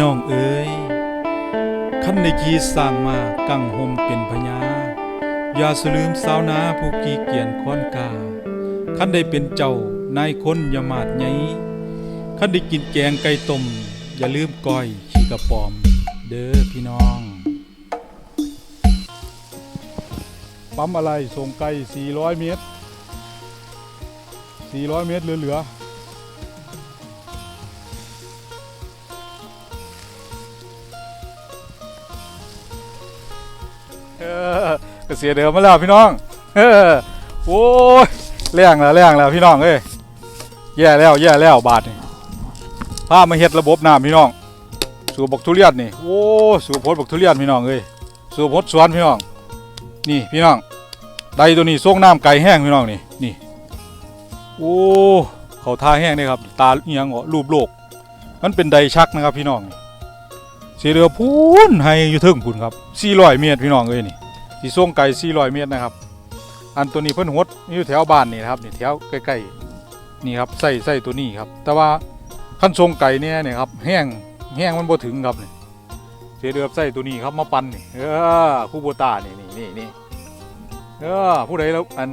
น้องเอ๋ยคันในกีสร้างมากังหมเป็นพญาอย่าสลืมสาวนาผู้กีเกียนค้อนกาคันได้เป็นเจ้านายคนอย่ามาดไงคันได้กินแกงไก่ต้มอย่าลืมก้อยขี้กระปอม เด้อพี่น้องปั๊มอะไรส่งไกล400 เมตร 400 เมตรเหลือๆ ก็เสียเดิมมาแล้วพี่น้อง เออโอ้ยแรงแล้วแรงแล้วพี่น้องเอ้ยแย่แล้วแย่แล้วบาทนี่พามาเฮ็ดระบบน้ำพี่น้อง สูบบกทุเรียนนี่ โอ้ สูบพดบกทุเรียนพี่น้องเอ้ย สูบพดสวนพี่น้อง นี่พี่น้อง ไดตัวนี้ส่งน้ำไก่แห้งพี่น้องนี่ นี่ โอ้ เขาท่าแห้งนี่ครับ ตาเอียงเหรอรูปโลก มันเป็นไดชักนะครับพี่น้องสีเรือพูนให้อยู่ถึงพูนครับ400เมตรพี่น้องเอ้ยนี่ ที่ส่งไก่400 เมตรนะครับ อันตัวนี้เพิ่นหดอยู่แถวบ้านนี่นะครับนี่แถวใกล้ๆนี่ครับใส่ใส่ตัวนี้ครับ แต่ว่าขั้นทรงไก่เนี่ยเนี่ยครับแห้งแห้งมันบ่ถึงครับนี่เสียเดือบใส่ตัวนี้ครับมาปั่นนี่เออคู่โบตานี่นี่นี่นี่เออผู้ใดแล้วอัน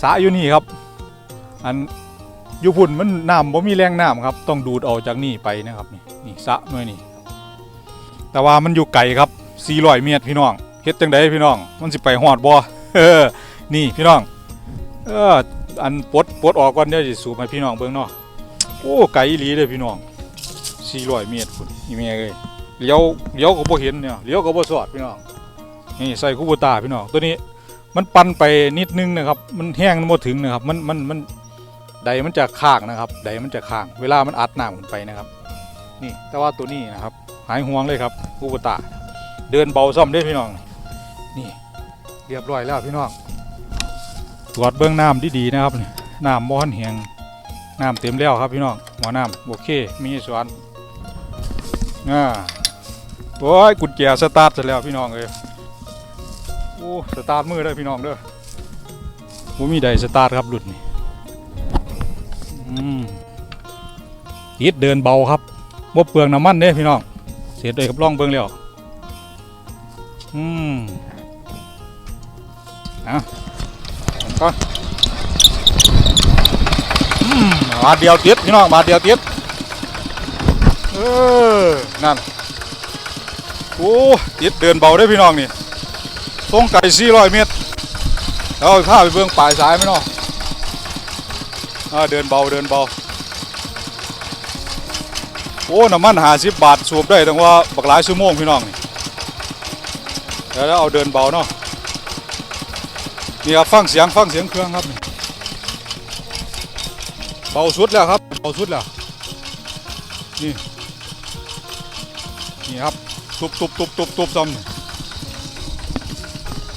สาอยู่นี่ครับ อันอยู่พุ่นมันน้ำบ่มีแรงน้ำครับ ต้องดูดออกจากนี่ไปนะครับนี่นี่สะหน่วยนี่แต่ว่ามันอยู่ไกลครับ400เมตรพี่น้อง เฮ็ดจังไดพี่น้อง มันสิไปฮอดบ่เออนี่พี่น้อง เอออันปลดปลดออกก่อนเดี๋ยวสิสูบให้พี่น้องเบิ่งเนาะโอ้ไกลอีหลีเด้อพี่น้อง400เมตรพุ่นนี่แม่เอ้ยเลี้ยวเลี้ยวก็บ่เห็นเนี่ยเลี้ยวก็บ่สอดพี่น้องนี่ใส่คูโบตาพี่น้องตัวนี้มันปั่นไปนิดนึงนะครับ มันแห้งมันบ่ถึงนะครับ มันมันมันใดมันจะค้างนะครับ ใดมันจะค้าง เวลามันอัดน้ำขึ้นไปนะครับ นี่แต่ว่าตัวนี้นะครับ หายห่วงเลยครับกูกตาเดินเบาซ่อมได้พี่น้อง นี่เรียบร้อยแล้วพี่น้องตรวจเบื้องน้ำดีๆนะครับนี่น้ำบ่อนแห้งน้ำเต็มแล้วครับพี่น้องหัวน้ำโอเคมีสวนอ่าโอ้ยกุญแจสตาร์ทเสร็จแล้วพี่น้องเอ้ยโอ้สตาร์ทมือได้พี่น้องเด้อผมมีใดสตาร์ทครับหลุดนี่อืมติดเดินเบาครับบ่เปลืองน้ำมันเด้พี่น้องเสียดเลยกับล่องเบิ่งแล้วอืม อะผมก็มาเดียวติดพี่น้องบาเดียวติดเออนั่นโอ้ติดเดินเบาได้พี่น้องนี่ตรงไก่400เมตรแล้วเอาผ้าไปเบื้องปลายสายไหมเนาะอ่าเดินเบาเดินเบา โอ้น้ำมันหาสิบบาทสูบได้ตั้งว่าบักหลายชั่วโมงพี่น้องนี่เดี๋ยวเอาเดินเบาเนาะ นี่ครับฟังเสียงฟังเสียงเครื่องครับเบาสุดแล้วครับเบาสุดแล้วนี่นี่ครับตุบตุบตุบตุบตุบซ้ำ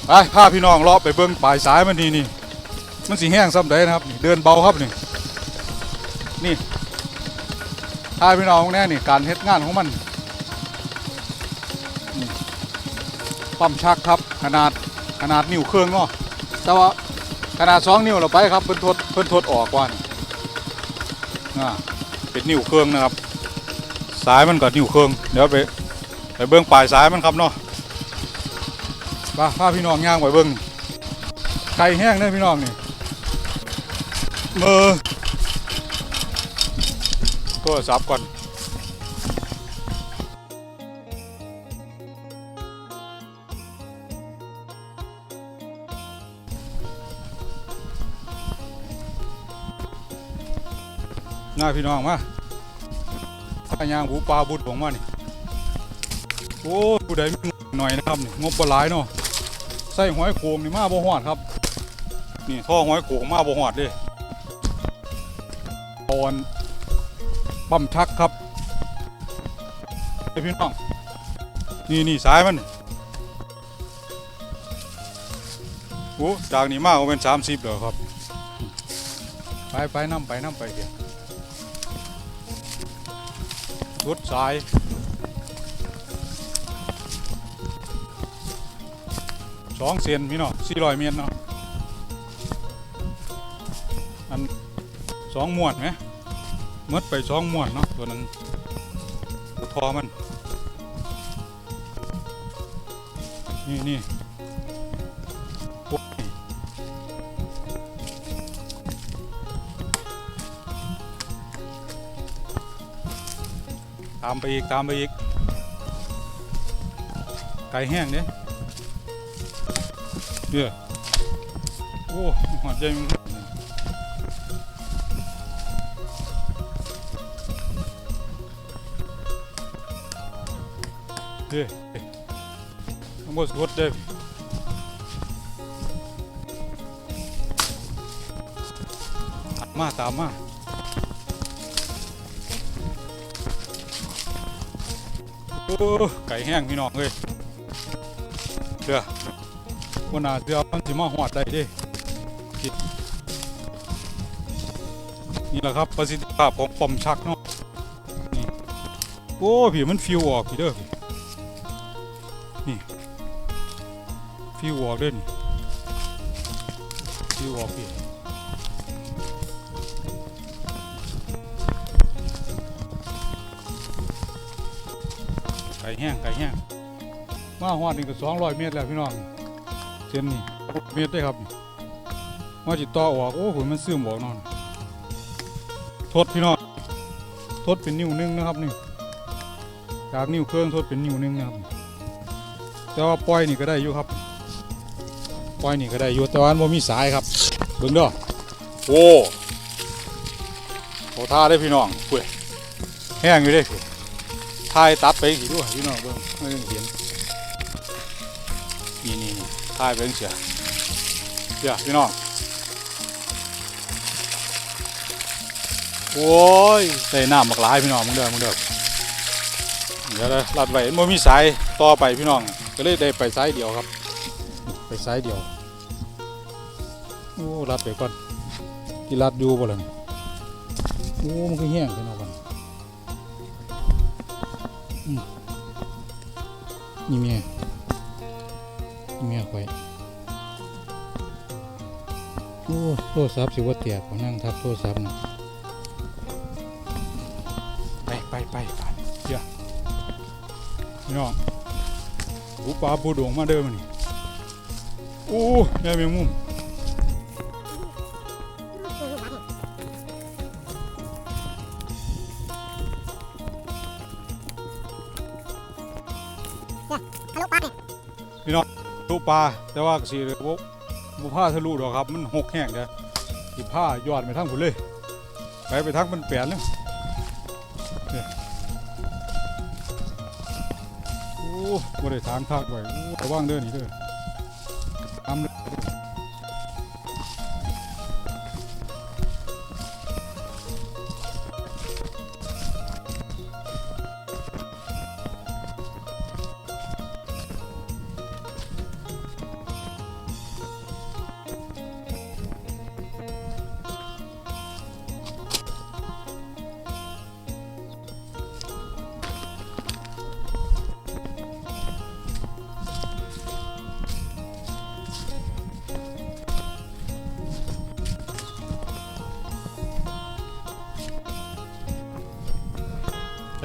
ไปพาพี่น้องเลาะไปเบิ้งปลายสายมันนี่นี่มันสีแห้งซ้ำใดนะครับ เดินเบาครับนี่นี่พาพี่น้องแน่นี่การเฮ็ดงานของมันปั๊มชักครับขนาดขนาดนิ้วเครื่องเนาะ แต่ว่าขนาดสองนิ้วเราไปครับเพิ่นทดเพิ่นทดออกกว่านี่อ่าเป็นนิ้วเครื่องนะครับ สายมันก็นิ้วเครื่องเดี๋ยวไปไปเบิ้องปลายสายมันครับเนาะป้าพาพี่น้องย่างไว้เบิ่งไก่แห้งเนี่ยพี่น้องนี่เมือโทรศัพท์ก่อน ง่ายพี่น้องมาพายางหูปลาบุดของมานี่โอ้ผู้ใดมีหน่อยนะครับนี่งบปลายเนาะใส่หอยโขงนี่มาบ่หอดครับนี่ท่อหอยโขงมาบ่หอดเด้ตอนปั๊มชักครับไอพี่น้องนี่นี่สายมันโอ้จากนี้มาก็เป็นสามสิบแล้วครับ ไปไปน้ำไปน้ำไปเดี๋ยว รถสายสองเซนพี่เน้องสี่ร้อยเมตรเนาะอันสองมวดไหมมดไปสองมวดเนาะตัวนั้นตัวทอมัน นี่นี่ ตามไปอีกตามไปอีก ไก่แห้งเนี่ยเด้อโอ้หัวใจมันเด้อเด้อทั้งหมดสดเด้อมาตามมา ไก่แห้งพี่น้องเอ้ยเด้อวันน่าเสือมันสิมาหอดได้ดินี่แหละครับประสิทธิภาพของปอมชักเนาะนี่โอ้พี่มันฟิวออกพี่เด้อพี่นี่ฟิวออกเด้อนี่ฟิวออกพี่ ก่แห้งไก่แห้งมาหอดนี่ก็สองร้อยเมตรแล้วพี่น้องเส้นนี่เมตรได้ครับนี่มาจิตต่อออกโอ้โหมันซึมออกนอนทดพี่น้องทดเป็นนิ้วหนึงนะครับนี่จากนิ้วเครื่องทดเป็นนิ้วหนึงนะครับ แต่ว่าปล่อยนี่ก็ได้อยู่ครับปล่อยนี่ก็ได้อยู่แต่ว่ามันมีสายครับเบิ่งด้อโอ้โหท่าได้พี่น้องเว้ยแห้งอยู่เด้ ทายตัดไปสิด้วยพี่น้องเบิ่งไม่เห็นนี่นี่นี่ทายไปเสียเดี๋ยวพี่น้องโอ้ยใส่น้ำบักหลายพี่น้องมึงเด้อมึงเด้อเดี๋ยวเลยลัดไว้มันมีสายต่อไปพี่น้องก็เลยได้ไปสายเดียวครับ ไปสายเดียวโอ้ลัดไปก่อนที่ลัดอยู่บ่ล่ะโอ้มันก็แห้งพี่น้องกั นี่เมียนี่เมียข่อยโอ้โทรศัพท์สิว่าเตียกว่านั่งทับโทรศัพท์นะไปไปไปไปเดี๋ยวพี่น้องหูปลาปูดวงมาเด้อมนี่โอ้ยายแมงมุม ลูกปลาแต่ว่าสีบ่บ่ผ้าทะลุดอกครับ มันหกแห้งเด้อสิผ้ายอดไปทั้งหุ่นเลย ไปไปทั้งมันแปลนเลยเนี่ยโอ้บ่ได้ทางทักไว้โอ้ระวังเด้อนี่เด้อตาเด้อ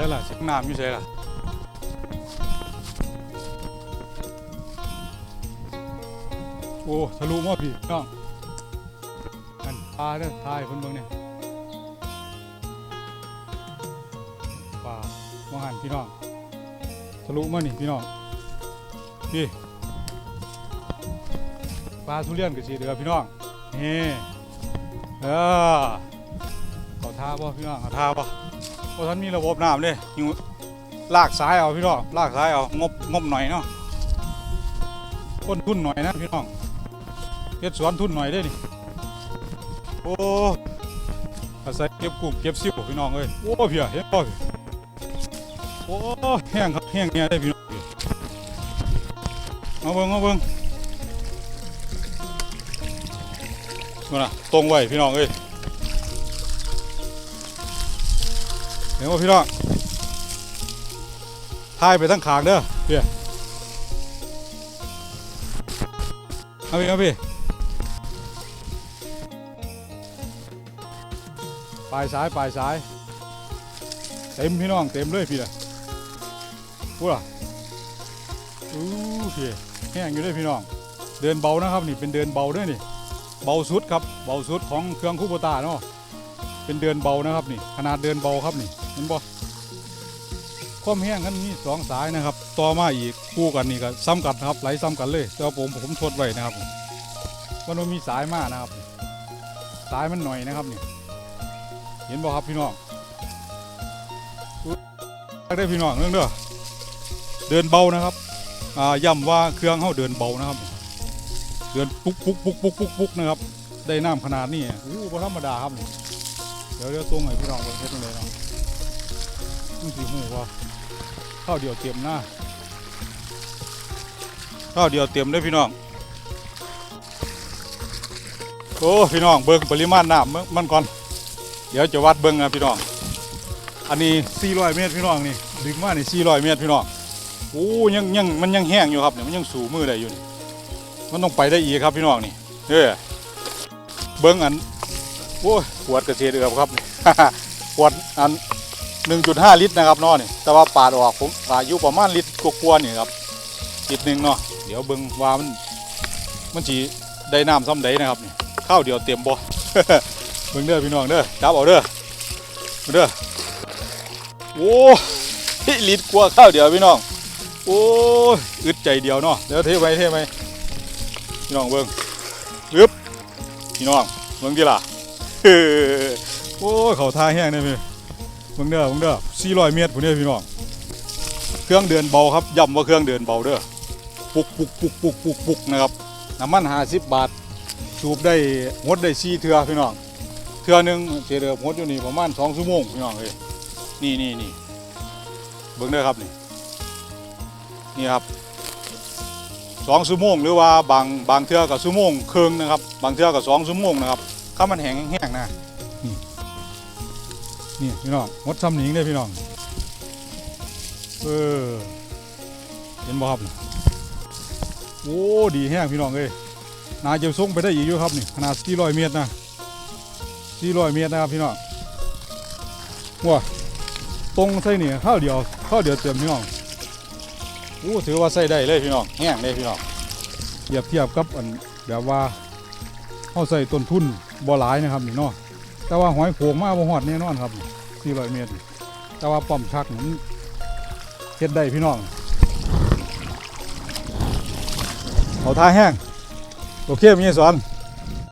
ช่ล่ะเช็คน้ำอยู่ใช่ล่ะโอ้ทะลุมอพี่น้องนั่นปลาเด้อทายคนเบิ่งเนี่ยปลาว่าหันพี่น้องทะลุมานี่พี่น้องพี่ปลาทุเรียนกับสีเดือพี่น้องนี่เออเอาท่าป่พี่น้องเอาท่าป่ะ พราะท่านมีระบบน้ำเลยอยู่ลากสายเอาพี่น้องลากสายเอางบงบหน่อยเนาะต้นทุนหน่อยนะพี่น้องเฮ็ดสวนทุนหน่อยได้ดิโอ้อาศัยเก็บกุ้งเก็บซิวพี่น้องเอ้ยโอ้เพียเห็นป่พี่โอ้แห้งครับแห้งเนี่ยได้พี่น้องมาเบิ่งมาเบิ่งนู่นน่ะตรงไว้พี่น้องเอ้ย ห็นว่าพี่น้องทายไปทั้งขางเด้อพี่เอาพี่เอาพี่ปลายสายปลายสาย เต็มพี่น้องเต็มเลยพี่ละพูดล่ะอู้พียแห้งอยู่เด้วยพี่น้อง เดินเบานะครับนี่เป็นเดินเบาเด้วยนี่ เบาสุดครับเบาสุดของเครื่องคูโบตาเนาะเป็นเดินเบานะครับนี่ ขนาดเดินเบาครับนี่ เห็นบ่ความแห้งกันมีสองสายนะครับ ต่อมาอีกคู่กันนี่ก็ซ้ำกันครับไหลซ้ำกันเลยแต่ว่าผมผมทดไว้นะครับมันมีสายมานะครับ สายมันหน่อยนะครับนี่เห็นบ่ครับพี่น้องได้พี่น้องเรื่องเด้อเดินเบานะครับอ่าย้ำว่าเครื่องเขาเดินเบานะครับ เดินปุ๊กปุ๊กปุ๊กปุ๊กปุ๊กปุ๊กนะครับ ได้น้ำขนาดนี้อู้บ่ธรรมดาครับเดี๋ยวเดี๋ยวส่งให้พี่น้องเบิ่งเฮ็ดจังไดเนาะ มันสีหูว่าข้าวเดียวเตรียมหน้าข้าวเดียวเตรียมเด้พี่น้องโอ้พี่น้องเบิ่งปริมาณน้ำมันก่อน เดี๋ยวจะวัดเบิ่งนะพี่น้อง อันนี้ 400 เมตรพี่น้องนี่ดึงมานี่400 เมตรพี่น้องโอ้ยังยังมันยังแห้งอยู่ครับเนี่ยมันยังสูมือได้อยู่นี่มันต้องไปได้อีกครับพี่น้องนี่เออเบิ้งอันโอ้ยขวดกระเสียเอือบครับขวดอัน 1.5 ลิตรนะครับเนาะนี่แต่ว่าปาดออกผมอายุประมาณลิตรกว่าๆนี่ครับลิตรหนึ่งเนาะเดี๋ยวเบิ้งว่ามันมันสีได้น้ำซ้ำใดนะครับนี่ข้าวเดียวเต็มบ่เบิ่งเด้อพี่น้องเด้อจับเอาเด้อเด้อโอ้ลิตรกว่าข้าวเดียวพี่น้องโอ้ยอึดใจเดียวเนาะเดี๋ยวเทไว้เทไว้พี่น้องเบิ่งอึบพี่น้องเบิ่งดิล่ะโอ้เขาท่าแห้งเนี่ยพี่ บิ่งเด้อเบิ่งเด้อ400 เมตรพุ่นเด้พี่น้อง เครื่องเดินเบาครับย้ำว่าเครื่องเดินเบาเด้อ ปุกปุกปุกปุกปุกปุกนะครับ น้ำมัน50บาท สูบได้หดได้4เทื่อพี่น้อง เทื่อหนึงเสียเดือบหดอยู่นี่ประมาณ2ชั่วโมงพี่น้องเอ้ยนี่นี่นี่เบิ่งเด้อครับนี่ นี่ครับสองชั่วโมงหรือว่าบางบางเทื่อกับชั่วโมงครึ่งนะครับ บางเทื่อกับสองชั่วโมงนะครับข้ามันแห้งแห้งนะ นี่พี่น้องมดซ้ำหนิงเลยพี่น้อง เออ เห็นบ่ครับโอ้ดีแห้งพี่น้องเอ้ยนาเจะส่งไปได้อีกอยู่ครับนี่ขนาด400เมตรนะ400เมตรนะครับพี่น้องว้าตรงใส่นี่ข้าวเดียวข้าวเดียวเต็มพี่น้องอู้ถือว่าใส่ได้เลยพี่น้องแห้งเลยพี่น้องเทียบเทียบกับอันแบบว่าเขาใส่ต้นทุนบ่หลายนะครับนี่เนาะแต่ว่าหอยโขงมาบ่ฮอดแน่นอนครับ 400 เมตร แต่ว่าป้อมชักมันเฮ็ดได้พี่น้องเอาท่าแห้ง โอเคมีสอน